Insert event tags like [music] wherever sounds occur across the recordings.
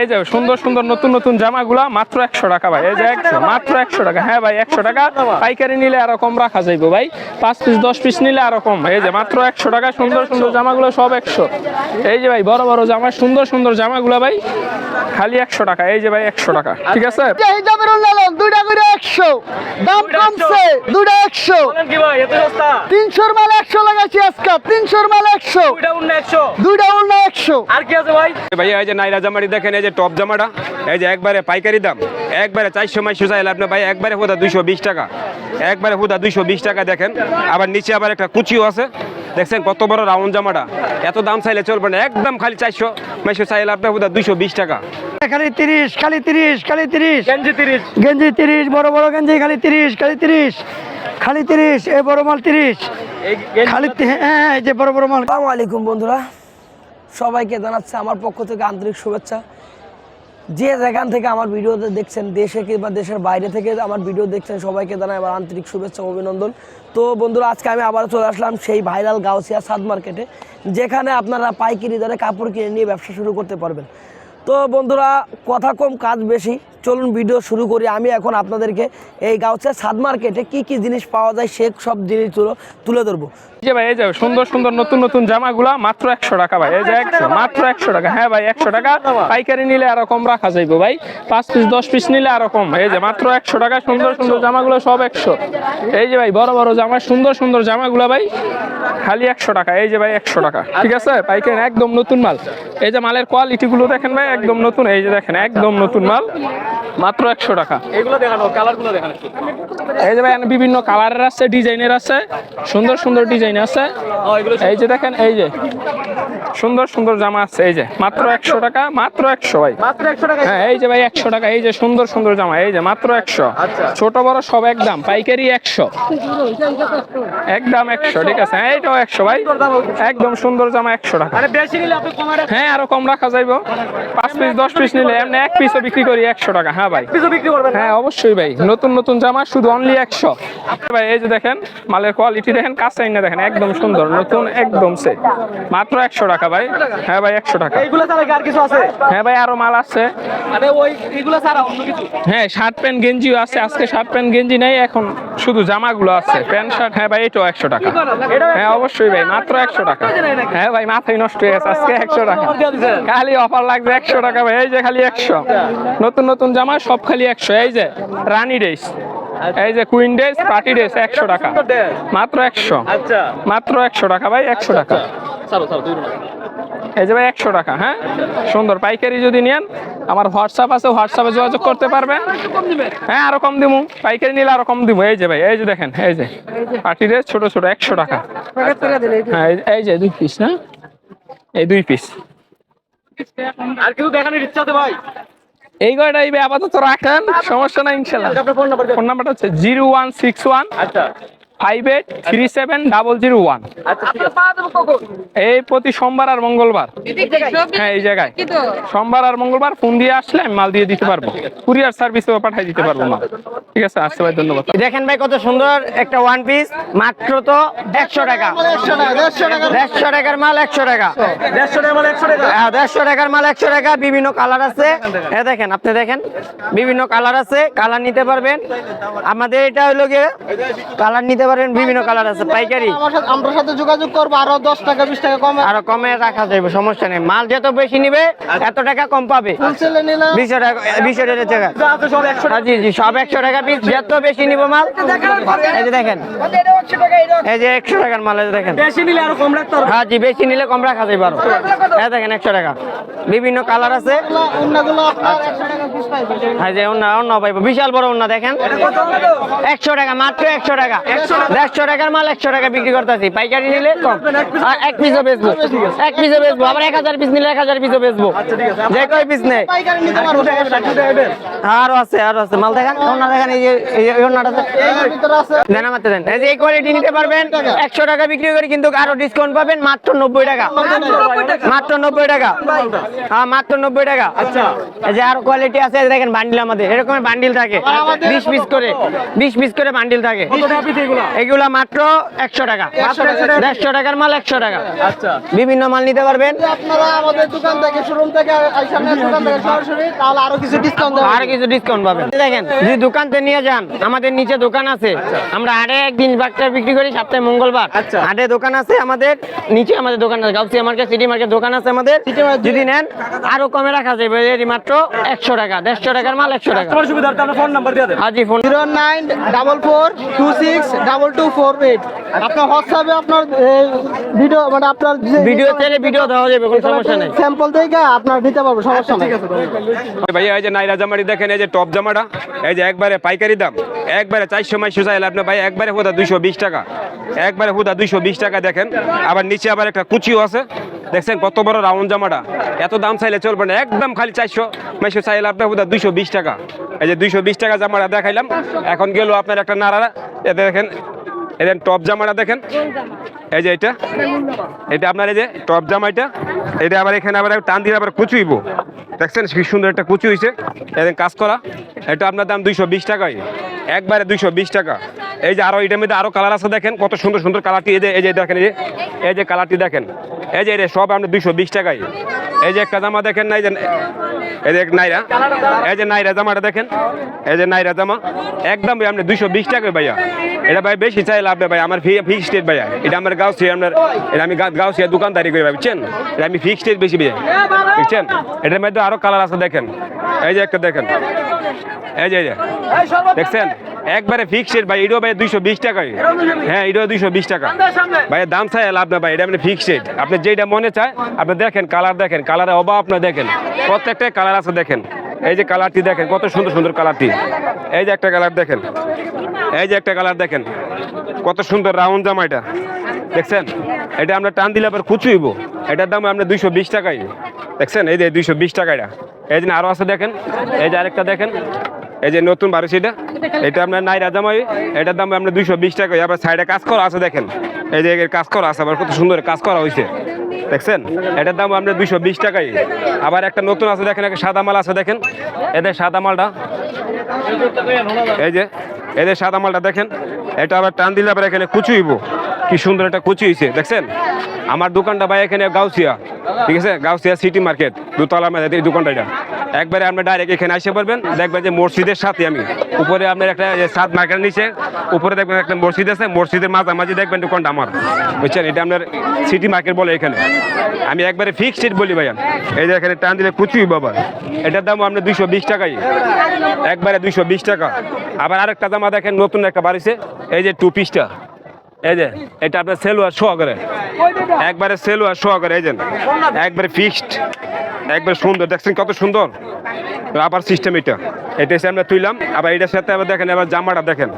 এই যে সুন্দর সুন্দর নতুন নতুন জামাগুলা মাত্র একশো টাকা ভাই। এই যে একশো মাত্র একশো টাকা। হ্যাঁ ভাই একশো টাকা। পাইকারি নিলে আরও কম রাখা যাইবো ভাই। পাঁচ পিস দশ পিস নিলে আরও কম। এই যে মাত্র একশো টাকা সুন্দর সুন্দর জামাগুলো সব একশো। এই যে ভাই বড় বড় জামা সুন্দর সুন্দর জামাগুলো ভাই। খালি একশো টাকা। এই যে ভাই একশো টাকা। ঠিক আছে? উন্নয়ন দুইটা করে একশো। দাম কমছে দুইটা একশো। ভাই তিনশোর মাল একশো লাগাইছি আজকে। তিনশোর মাল একশো। দুইটা উন্ন একশো। দুইটা উন্ন একশো। আর কি আছে ভাই? ভাই এই যে নাইরা জামাটি দেখেন এই যে টপ জামাটা এই যে একবারে পাইকারি দাম একবারে চারশো মাইশো চাইলে আপনি ভাই একবারে হুদা দুইশো বিশ টাকা একবারে হুদা দুইশো বিশ টাকা দেখেন আবার নিচে আবার একটা কুচিও আছে দেখছেন কত বড় রাউন্ড জামাটা এত দাম চাইলে চলবে না একদম খালি চারশো মাইশো চাইলে আপনার হুদা দুইশো বিশ টাকা। খালি তিরিশ খালি তিরিশ খালি তিরিশ। গেঞ্জি তিরিশ। গেঞ্জি তিরিশ বড় বড় গেঞ্জি খালি তিরিশ খালি তিরিশ। খালি তিরিশ এই বড় মাল তিরিশ। খালি হ্যাঁ এই যে বড় বড় মাল। আসসালামু আলাইকুম বন্ধুরা। সবাইকে জানাচ্ছে আমার পক্ষ থেকে আন্তরিক শুভেচ্ছা। যে যেখান থেকে আমার ভিডিওতে দেখছেন, দেশে কিংবা দেশের বাইরে থেকে আমার ভিডিও দেখছেন, সবাইকে জানাই আমার আন্তরিক শুভেচ্ছা অভিনন্দন। তো বন্ধুরা, আজকে আমি আবার চলে আসলাম সেই ভাইরাল গাউসিয়া সাদ মার্কেটে, যেখানে আপনারা পাইকারি দরে কাপড় কিনে নিয়ে ব্যবসা শুরু করতে পারবেন। তো বন্ধুরা, কথা কম, কাজ বেশি। চলুন ভিডিও শুরু করি। আমি এখন আপনাদেরকে এই গাউসিয়া সাদ মার্কেটে কি কি জিনিস পাওয়া যায় সে সব জিনিসগুলো তুলে ধরবো। যে ভাই এই যে সুন্দর সুন্দর নতুন নতুন জামাগুলা মাত্র একশো টাকা ভাই। এই যে একশো মাত্র? একশো টাকা। হ্যাঁ ভাই একশো টাকা। পাইকারি নিলে আরও কম রাখা যাইবো ভাই। পাঁচ পিস দশ পিস নিলে আরও কম। এই যে মাত্র একশো টাকা সুন্দর সুন্দর জামাগুলো সব একশো। এই যে ভাই বড় বড় জামা সুন্দর সুন্দর জামাগুলো ভাই। খালি একশো টাকা। এই যে ভাই একশো টাকা। ঠিক আছে? পাইকারি একদম নতুন মাল। এই যে মালের কোয়ালিটি গুলো দেখেন ভাই একদম নতুন। এই যে দেখেন একদম নতুন মাল। মাত্র একশো টাকা। এগুলো দেখানো কালারগুলো দেখানো এই যে ভাই বিভিন্ন কালারের আছে ডিজাইনের আছে সুন্দর সুন্দর ডিজাইন আছে। এই যে দেখেন এই যে সুন্দর সুন্দর জামা আছে এই যে মাত্র একশো টাকা মাত্র একশো ভাই। মাত্র একশো টাকা। হ্যাঁ এই যে ভাই একশো টাকা এই যে সুন্দর সুন্দর জামা এই যে মাত্র একশো। আচ্ছা। ছোট বড় সব একদম পাইকারি একশো। একদম একশো ঠিক আছে। হ্যাঁ এইটাও একশো ভাই। একদম সুন্দর জামা একশো টাকা। হ্যাঁ আরও কম রাখা যাইবো। পাঁচ পিস দশ পিস নিলে এমনি এক পিসও বিক্রি করি একশো টাকা। হ্যাঁ ভাই। বিক্রি করবেন হ্যাঁ অবশ্যই ভাই। নতুন নতুন জামা শুধু অনলি একশো। ভাই এই যে দেখেন মালের কোয়ালিটি দেখেন কাঁচাই না দেখেন একদম সুন্দর নতুন একদম সে মাত্র একশো টাকা ভাই। হ্যাঁ ভাই একশো টাকা। এইগুলো ছাড়া আর কিছু আছে? হ্যাঁ ভাই আরও মাল আছে। আরে ওই এইগুলো ছাড়া অন্য কিছু? হ্যাঁ শার্ট প্যান্ট গেঞ্জিও আছে। আজকে শার্ট প্যান্ট গেঞ্জি নেই এখন শুধু জামাগুলো আছে। প্যান্ট শার্ট হ্যাঁ ভাই এটাও একশো টাকা। হ্যাঁ অবশ্যই ভাই মাত্র একশো টাকা। হ্যাঁ ভাই মাথায় নষ্ট হয়ে গেছে আজকে একশো টাকা। খালি অফার লাগবে একশো টাকা ভাই এই যে খালি একশো। নতুন নতুন জামা সব খালি একশো এই যে রানী ড্রেস এই যে কুইন ড্রেস পার্টি ড্রেস একশো টাকা। মাত্র একশো। আচ্ছা। মাত্র একশো টাকা ভাই একশো টাকা। ছাড়ো দুই এই যে ভাই একশো টাকা হ্যাঁ? সুন্দর পাইকারি যদি নেন আমার হোয়াটসঅ্যাপ আছে হোয়াটসঅ্যাপে যোগাযোগ করতে পারবেন। হ্যাঁ আরও কম দিমু। পাইকারি নিলে আরও কম দিমু। এই যে ভাই এই যে দেখেন এই যে পার্টি ড্রেস ছোট ছোট একশো টাকা। হ্যাঁ এই- যে দুই পিস না? এই দুই পিস আর কিছু দেখানোর ইচ্ছা ভাই? এই গয়টা এই আপাতত রাখেন সমস্যা নাই ইনশাল্লাহ। আপনার ফোন নাম্বার ফোন নাম্বারটা হচ্ছে জিরো ওয়ান সিক্স ওয়ান আচ্ছা। Five eight three seven double zero one এই প্রতি সোমবার আর মঙ্গলবার হ্যাঁ এই জায়গায়। সোমবার আর মঙ্গলবার ফোন দিয়ে আসলে আমি মাল দিয়ে দিতে পারব। কুরিয়ার সার্ভিসেও পাঠিয়ে দিতে পারব মাল। ঠিক আছে আসতে ভাই ধন্যবাদ। দেখেন ভাই কত সুন্দর একটা ওয়ান পিস মাত্র তো একশো টাকা। দেড়শো টাকার মাল একশো টাকা। দেড়শো একশো টাকা। হ্যাঁ, দেড়শো টাকার মাল একশো টাকা বিভিন্ন কালার আছে। এ দেখেন আপনি দেখেন বিভিন্ন কালার আছে কালার নিতে পারবেন। আমাদের এটা হলো গিয়ে কালার নিতে পারবেন বিভিন্ন কালার আছে পাইকারি। আমার সাথে যোগাযোগ করব আরও দশ টাকা বিশ টাকা কমে। আরও কমে রাখা যাবে সমস্যা নেই। মাল যত বেশি নিবে এত টাকা কম পাবে। বিশো টাকা বিশো হ্যাঁ, জি জি সব একশো টাকা পিস যত বেশি নিব মাল এই যে দেখেন। এই যে একশো টাকার মাল এই দেখেন। বেশি নিলে আরও কম রাখতে হ্যাঁ জি বেশি নিলে কম রাখা যাবে আরও। এই দেখেন একশো টাকা। বিভিন্ন কালার আছে। বিশাল বড় অন্য, দেখেন। একশো টাকা, মাত্র একশো টাকা। দেড়শো টাকার মাল একশো টাকা বিক্রি করতেছি। পাইকারি নিলে এক পিসও বেচবো। এক পিসও বেচবো। আবার এক হাজার পিস নিলে এক হাজার পিসও বেচবো। যে কয় পিস নেই আরও আছে আরও আছে। মাল দেখেন, অন্য দেখেন, এই যে, এই যে- এই অন্যটা আছে। এর ভিতরে আছে দেন আমাকে দেন। এই যে, এই কোয়ালিটি নিতে পারবেন। একশো টাকা বিক্রি করে কিন্তু আরও ডিসকাউন্ট পাবেন। মাত্র নব্বই টাকা। মাত্র নব্বই টাকা। হ্যাঁ মাত্র নব্বই টাকা। আচ্ছা। যে আরও কোয়ালিটি আছে দেখেন বান্ডিল আমাদের। এরকমের বান্ডিল থাকে। বিশ পিস করে বিশ পিস করে বান্ডিল থাকে। এগুলো? মাত্র একশো টাকা। দেড়শো টাকার মাল একশো টাকা। আচ্ছা। বিভিন্ন মাল নিতে পারবেন। আপনারা আমাদের দোকান থেকে শোরুম থেকে আরও কিছু ডিসকাউন্ট দেওয়া আর কিছু ডিসকাউন্ট পাবেন। দেখেন যদি দোকান থেকে নিয়ে যান আমাদের নিচে দোকান আছে। আমরা হাটে একদিন বাচ্চা বিক্রি করি সপ্তাহে মঙ্গলবার। আচ্ছা। হাটে দোকান আছে আমাদের নিচে আমাদের দোকান আছে গাউসিয়া মার্কেট সিটি মার্কেট দোকান আছে আমাদের। যদি নেন আরও কমে রাখা যাবে এর মাত্র একশো টাকা দেড়শো টাকার মাল একশো টাকা। ফোন নাম্বার দিয়ে দেন হাজি phone zero nine double four two six double two four eight. আপনার হোয়াটসঅ্যাপে আপনার ভিডিও মানে আপনার ভিডিও ছেড়ে ভিডিও দেওয়া যাবে কোনো সমস্যা নেই। স্যাম্পল থেকে আপনার দিতে পারব সমস্যা নেই। ভাইয়া এই যে নাইরা জামাটি দেখেন এই যে টপ জামাটা এই যে একবারে পাইকারি দাম একবারে চারশো মাইশো চাইলে আপনি ভাই একবারে হুদা দুইশো বিশ টাকা একবারে হুদা দুইশো বিশ টাকা দেখেন আবার নিচে আবার একটা কুচিও আছে দেখছেন কত বড় রাউন্ড জামাটা? এত দাম চাইলে চলবে না। একদম খালি চারশো। মাইশো চাইলে আপনার বোধ দুইশো বিশ টাকা। এই যে দুইশো বিশ টাকা জামাটা দেখাইলাম। এখন গেল আপনার একটা নাড়া এতে দেখেন, এদের টপ জামাটা দেখেন। এই যে এটা এটা আপনার এই যে টপ জামা এটা এটা আবার এখানে আবার টান দিয়ে আবার কুচুইব দেখছেন কি সুন্দর একটা কুচু হয়েছে এদের কাজ করা এটা আপনার দাম দুইশো বিশ টাকাই একবারে দুইশো বিশ টাকা এই যে আরও এটার মধ্যে আরও কালার আছে দেখেন কত সুন্দর সুন্দর কালারটি এই যে এই যে দেখেন এই যে এই যে কালারটি দেখেন এই যে এটা সব আপনার দুইশো বিশ টাকাই এই যে একটা জামা দেখেন না এই যে এই যে নাইরা এই যে নাইরা জামাটা দেখেন এই যে নাইরা জামা একদম আপনি দুইশো বিশ টাকায় ভাইয়া এটা ভাই বেশি চাই আপনি ভাই আমার ফিক্সড রেট ভাইয়া এটা আমার গাউসিয়া আপনার, এটা আমি গাউসিয়া দোকানদারি করি বুঝছেন? এটা আমি ফিক্সড রেট বেশি ভাইয়া বুঝছেন? এটার মধ্যে আরও কালার আছে, দেখেন। এই যে একটা দেখেন। এই যে দেখছেন? একবারে ফিক্সড ভাই, এটাও ভাই দুইশো বিশ টাকাই হ্যাঁ এটাও দুইশো বিশ টাকা। ভাই দাম চাই লাভ না ভাই, এটা আপনি ফিক্সড আপনি যেটা মনে চায়, আপনি দেখেন কালার দেখেন কালারের অভাব আপনি দেখেন। প্রত্যেকটাই কালার আছে, দেখেন। এই যে কালারটি দেখেন, কত সুন্দর সুন্দর কালারটি এই যে একটা কালার দেখেন। এই যে একটা কালার দেখেন। কত সুন্দর রাউন্ড জামা এটা। দেখছেন? এটা আমরা টান দিলে আবার কুচুইব এটার দাম আমরা দুইশো বিশ টাকাই দেখছেন? এই যে দুইশো বিশ টাকা এটা। এই যে আরও আছে দেখেন। এই যে আরেকটা দেখেন। এই যে নতুন বারো সেটা এটা আপনার নাইরা জামাই। এটার দাম আমরা দুইশো বিশ টাকা আবার সাইডে কাজ করা আছে দেখেন। এই যে কাজ করা আছে, আবার কত সুন্দর কাজ করা হয়েছে দেখছেন? এটার দাম আমরা দুইশো বিশ টাকাই আবার একটা নতুন আছে দেখেন, একটা সাদা মাল আছে দেখেন। এদের সাদা মালটা। এই যে এদের সাদা মালটা দেখেন। এটা আবার টান দিলে আবার এখানে কুচুইব কি সুন্দর একটা কুচি হয়েছে দেখছেন? আমার দোকানটা ভাই এখানে গাউসিয়া ঠিক আছে? গাউসিয়া সিটি মার্কেট, দুতলা মেলাতে এই দোকানটা এটা। একবারে আপনি ডাইরেক্ট এখানে আসে পারবেন, দেখবেন যে মসজিদের সাথে আমি। উপরে আপনার একটা সাত মার্কেট নিচে, উপরে দেখবেন একটা মসজিদ আছে, মসজিদের মাঝামাঝি দেখবেন দোকানটা আমার। বুঝছেন? এটা আপনার সিটি মার্কেট বলে এখানে। আমি একবারে ফিক্সড রেট বলি ভাইয়া। এই যে এখানে টান দিলে কুচুই বাবা এটার দাম আপনার দুইশো বিশ টাকাই। একবারে দুইশো বিশ টাকা। আবার আরেকটা জামা দেখেন, নতুন একটা বাড়িছে। এই যে টু। পিসটা এই যে, এটা আপনার সেলোয়ার শো করে। একবারে সেলোয়ার শো করে, এই যে, একবারে ফিক্সড একবারে সুন্দর। দেখছেন কত সুন্দর? রাবার সিস্টেম এটা। এটা এসে আমরা তুইলাম, আবার এটার সাথে আবার দেখেন, এবার জামাটা দেখেন।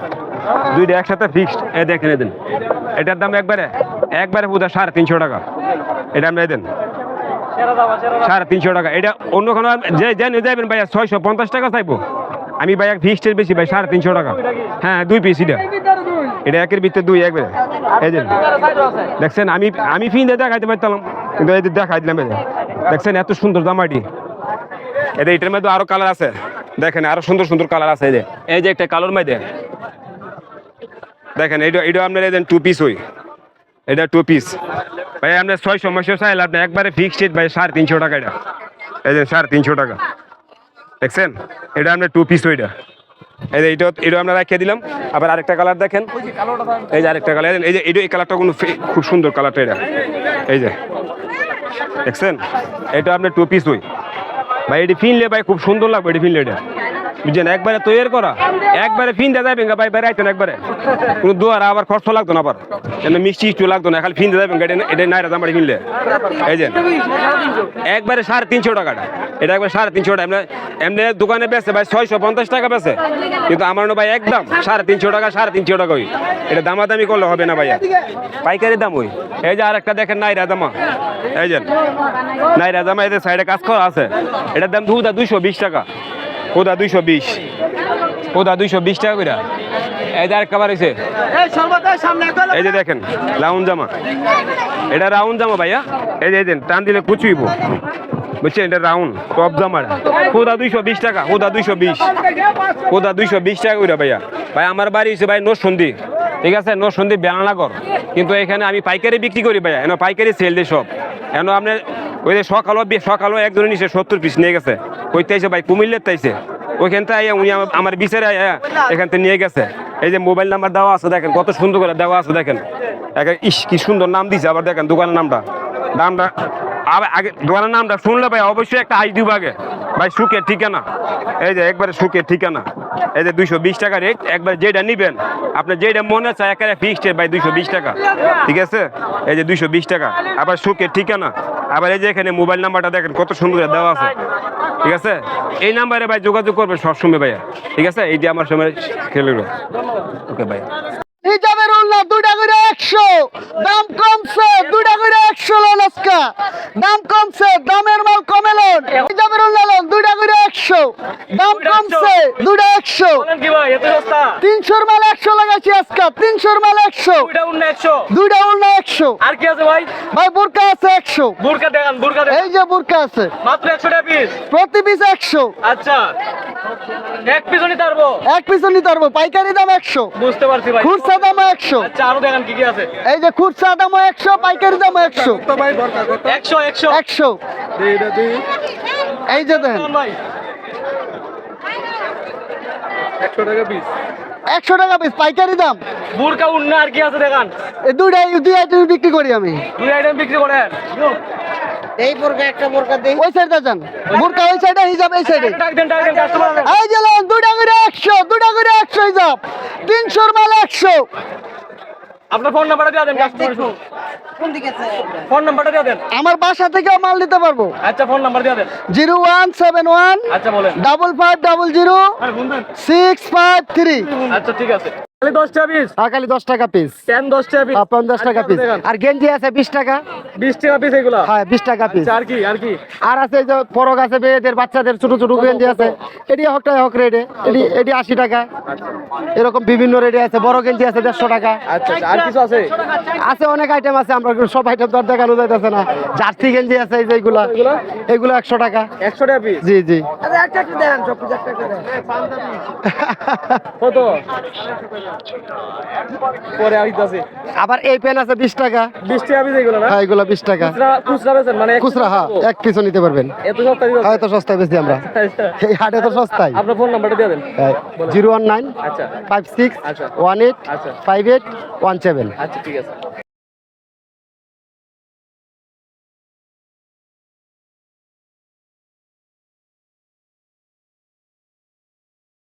দুইটা একসাথে ফিক্সড এ দেখেন এদিন এটার দাম একবারে একবারে বোধহয় সাড়ে তিনশো টাকা। এটা আমরা এদিন সাড়ে তিনশো টাকা। এটা অন্য কোনো, যে নিয়ে যাবেন ভাইয়া, ছয়শো পঞ্চাশ টাকা চাইব। আমি ভাই এক ফিক্সড বেশি ভাই, সাড়ে তিনশো টাকা। হ্যাঁ দুই পিস এটা। এটা একের ভিতরে দুই একবারে এই দেখছেন, আমি আমি ফিন দেখাইতে পারতাম, কিন্তু এই দেখাই দিলাম দেখছেন, এত সুন্দর জামাটি। এটা এটার মধ্যে আরও কালার আছে। দেখেন, আরও সুন্দর সুন্দর কালার আছে, এই যে। একটা কালোর মধ্যে। দেখেন এটা এটা আপনার এই টু পিস হই এটা টু পিস ভাই, আপনার ছয় সমস্যা চাইলে আপনি একবারে ফিক্সড ভাই, সাড়ে তিনশো টাকা এটা। এই যে, সাড়ে তিনশো টাকা। দেখছেন? এটা আপনার টু পিস ওইটা। এই যে এটা এটা আমরা রাখিয়ে দিলাম। আবার আরেকটা কালার দেখেন। এই যে আরেকটা কালার এই যে এটা এই কালারটা কোনো খুব সুন্দর কালারটা এটা। এই যে, দেখছেন? এটা আপনার টু পিস ওই ভাই, এটি ফিনলে ভাই খুব সুন্দর লাগবে, এটি ফিনলে এটা। বুঝছেন? একবারে তৈরি করা। একবারে ফিন দেওয়া যাবে ভাই, বেড়াইতেন একবারে। কোনো দোয়ার আবার খরচ লাগতো না আবার। মিষ্টি একটু লাগতো না, খালি ফিন দেওয়া যাবেন এটা এটা নাইরা দাম ফিনলে এই একবারে সাড়ে তিনশো টাকাটা। এটা একবার সাড়ে তিনশো টাকা। এমনি দোকানে বেচে, ভাই, ছয়শো পঞ্চাশ টাকা বেচে। কিন্তু আমার ভাই, একদম সাড়ে তিনশো টাকা, সাড়ে তিনশো টাকা ওই। এটা দামাদামি করলে হবে না, ভাইয়া। পাইকারি দাম ওই। এই যে আরেকটা দেখেন, নাইরা দামা এই যে, নাইরা দামা এদের সাইডে কাজ করা আছে। এটার দাম দুদা দুইশো বিশ টাকা। ওদা দুইশো বিশ। ওদা দুইশো বিশ টাকা কইরা। এই যে আরেকটা বার হয়েছে এই যে দেখেন রাউন্ড জামা। এটা রাউন্ড জামা ভাইয়া। এই যে এই টান দিলে কুচুইব। বুঝছেন এটা রাউন্ড টপ জামা কোদা দুইশো বিশ টাকা কোদা দুইশো বিশ। কোদা দুইশো বিশ টাকা কইরা ভাইয়া। ভাই আমার বাড়ি হয়েছে ভাই নোট সন্ধি ঠিক আছে? নরসন্দীপ বেলানাগর কিন্তু এখানে আমি পাইকারি বিক্রি করি ভাইয়া। এনে পাইকারি সেল দিই সব। এন আপনি ওই যে সকালও সকালও একজনের নিচে সত্তর পিস নিয়ে গেছে। কইতে আইসে ভাই, কুমিল্লের তাইছে। ওইখান থেকে উনি আমার- বিচারে এখান থেকে নিয়ে গেছে। এই যে মোবাইল নাম্বার দেওয়া আছে, দেখেন, কত সুন্দর করে দেওয়া আছে, দেখেন। একে ইস, কি সুন্দর নাম দিছে, আবার দেখেন, দোকানের নামটা। নামটা আগে দোকানের নামটা শুনলে ভাই, অবশ্যই একটা আই দিব আগে। ভাই, সুখের ঠিকানা। এই যে, একবারে সুখের ঠিকানা। এই যে, দুইশো বিশ টাকা রেট একবার যেটা নিবেন, আপনার যেটা মনে চায়, একেবারে ফিক্সড ভাই, দুইশো বিশ টাকা। ঠিক আছে? এই যে, দুইশো বিশ টাকা। আবার সুখের ঠিকানা। আবার এই যে, এখানে মোবাইল নাম্বারটা দেখেন, কত সুন্দর দেওয়া আছে। ঠিক আছে? এই নাম্বারে, ভাই, যোগাযোগ করবে সবসময়, ভাইয়া। ঠিক আছে? এই যে আমার সময় খেলে ওকে ভাই হিজাবের উল্লাহ দুটা করে একশো। দাম কমছে দুটা করে একশো লোন আজকা। দাম কমছে দামের মাল কমে লোন। হিজাবের উল্লাহ লোন দুটা করে একশো। দাম কমছে দুটা একশো বলেন কি ভাই এত সস্তা? তিনশোর মাল একশো লাগাইছি আজকা। তিনশোর মাল একশো। দুইটা উন্ন একশো। আর কি আছে ভাই? ভাই বুরকা আছে একশো। বুরকা দেখান বুরকা দেখান। এই যে বুরকা আছে। মাত্র একশো টাকা পিস প্রতি পিস একশো। আচ্ছা। এক নিতে পারব এক পিছু নিতে পারব পাইকারি দাম একশো। বুঝতে পারছি ভাই। খুচরা দাম একশো। আচ্ছা আরও দেখান কি কি আছে। এই যে খুচরা দাম একশো পাইকারি দাম একশো। একশো একশো। একশো। এই যে দেন। ভাই? একশো টাকা পিস একশো টাকা পিস পাইকারি দাম। বুরকা উন্ন আর কি আছে দেখান। এই দুইটাই দুই আইটেম বিক্রি করি আমি। দুই আইটেম বিক্রি করেন। ওই সাইডে যান। বোরকা ওই সাইডে হিজাব এই সাইডে টাক দেন টাক দেন কাস্টমার এই যে লোন দুটা করে একশো দুটা করে একশো হিজাব তিনশোর মাল একশো। আপনার ফোন নাম্বারটা দিয়ে দেন কাস্টমার ফোন নাম্বারটা দিয়ে দেন। আমার বাসা থেকে মাল নিতে পারব। আচ্ছা ফোন নাম্বার দিয়ে দেন। জিরো ওয়ান সেভেন ওয়ান আচ্ছা বলেন। ডাবল ফাইভ ডাবল জিরো আরে বন্ধু সিক্স ফাইভ থ্রি। আচ্ছা ঠিক আছে। খালি দশ টাকা পিস খালি দশ টাকা পিস টেন দশ টাকা পিস পঞ্চাশ টাকা পিস আর গেঞ্জি আছে বিশ টাকা। বিশ টাকা পিস এগুলা? হ্যাঁ বিশ টাকা পিস আচ্ছা আর কি আর কি? আর আছে এই যে পরক আছে মেয়েদের বাচ্চাদের ছোট ছোট গেঞ্জি আছে। এটি হকটা হক রেটে এটি এটি আশি টাকা। এরকম বিভিন্ন রেটে আছে। বড় গেঞ্জি আছে দেড়শো টাকা। আচ্ছা আচ্ছা, আর কিছু আছে? আছে অনেক আইটেম আছে আমরা সব আইটেম তো আর দেখানো যাইতেছে না। জার্সি গেঞ্জি আছে এই যে এগুলো। একশো টাকা। একশো টাকা পিস জি জি। কত? পরে আর আছে। আবার এই পেন আছে বিশ টাকা। বিশ টাকা আমি যেগুলো না? হ্যাঁ এগুলো বিশ টাকা। খুচরা বেচেন মানে খুচরা হ্যাঁ এক নিতে পারবেন। এত সস্তা দিবেন? হ্যাঁ এত সস্তায় বেশি আমরা। [laughs] এই হাটে তো সস্তায়। আপনার ফোন নাম্বারটা দিয়ে দেন। জিরো ওয়ান নাইন আচ্ছা। ফাইভ সিক্স আচ্ছা। ওয়ান এইট আচ্ছা। Five eight one seven. আচ্ছা ঠিক আছে।